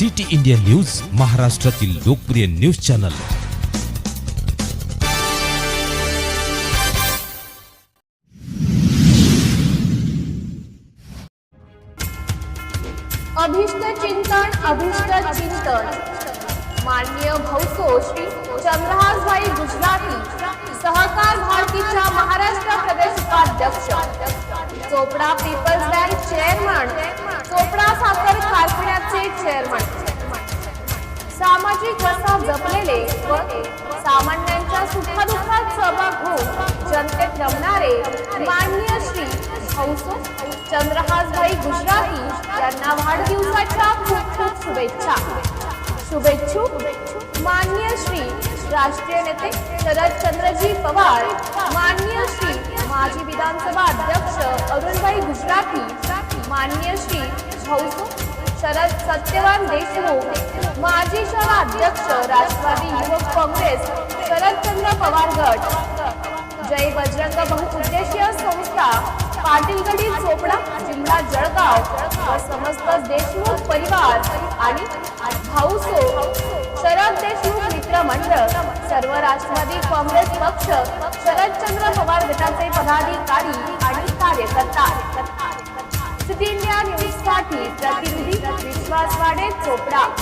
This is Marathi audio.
सिटी इंडिया न्यूज महाराष्ट्रातील लोकप्रिय न्यूज चॅनल. अभिष्ट चिंतन अभिष्ट चिंतन. माननीय भाऊसो श्री चंद्रहासभाई गुजराती सहकार भारतीच्या महाराष्ट्र प्रदेश उपाध्यक्ष. चोपडा पीपल्स बँक चेअरमन कारखान्याचे चेअरमन सामाजिक वसा जपलेले व सामान्यांच्या सुखदुःखात सहभाग होऊन जनतेत रमणारे माननीय श्री हौसो चंद्रहासभाई गुजराती यांना वाढदिवसाच्या खूप खूप शुभेच्छा. शुभेच्छुक माननीय श्री राष्ट्रीय नेते शरदचंद्रजी पवार माननीय श्री माजी विधानसभा अध्यक्ष अरुणभाई गुजराती माननीय श्री हौसो शरद सत्यवान देशमुख माजी शहराध्यक्ष राष्ट्रवादी युवक काँग्रेस शरदचंद्र पवार गट. जय बजरंग बहुउद्देशीय संस्था पाटीलगडी चोपडा जिल्हा जळगाव व समस्त देशमुख परिवार आणि भाऊसो शरद देशमुख मित्र मंडळ सर्व राष्ट्रवादी काँग्रेस पक्ष शरदचंद्र पवार गटाचे पदाधिकारी आणि कार्यकर्ता. सिटी इंडिया न्यूजसाठी प्रतिनिधी वाडे चोपडा.